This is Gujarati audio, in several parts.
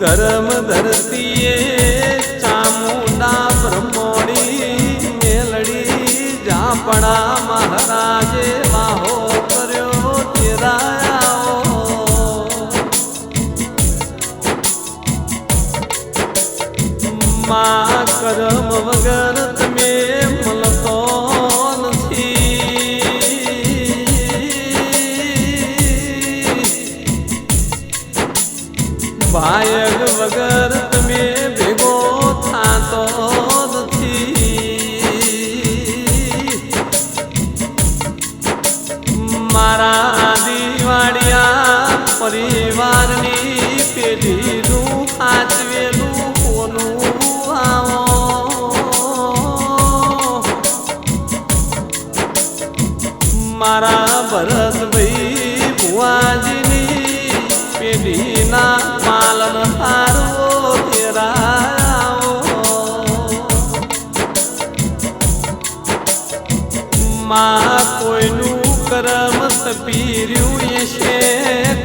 ધર્મ ધરતીએ ચામુંડા બ્રહ્મોડી મેલડી જાપણા મહારાજે વાહો કર્યો તેરાયો મા કરમ વગર ભાયગ વગર તમે ભેગો થાતો નથી. મારા દિવાળિયા પરિવારની પેઢીનું સાચવેલું કોનું આવો. મારા ભરતભાઈ ભુવાજીની માં કોઈનું કરમ તપીર્યું છે,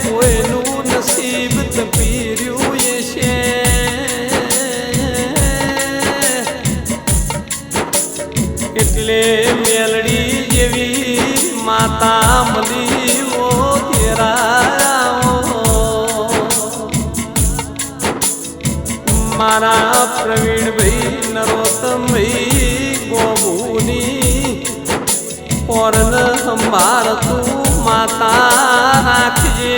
કોઈનું નસીબ તપીર્યું છે. એટલે મેલડી જેવી માતા મળી ઓ તેરાઓ મારા પ્રવીણભાઈ નરોત્તમભાઈ ગોભુની પોરન સંભાળ તું માતા રાખજે.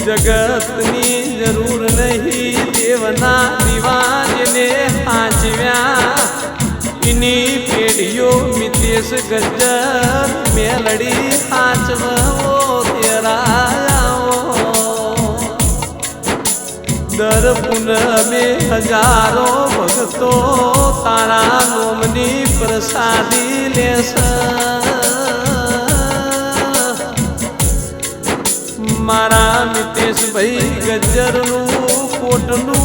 જગતની જરૂર નહીં દેવના દિવાજને હાચવ્યા એની પેઢીઓ મિતેશ ગજર મેલડી હાચવો તેરાઓ દર પુનમે હજારો ભક્તો તારા નોમની પ્રસાદી લેશ. મારા મિતેશભાઈ ગજરનું કોટનું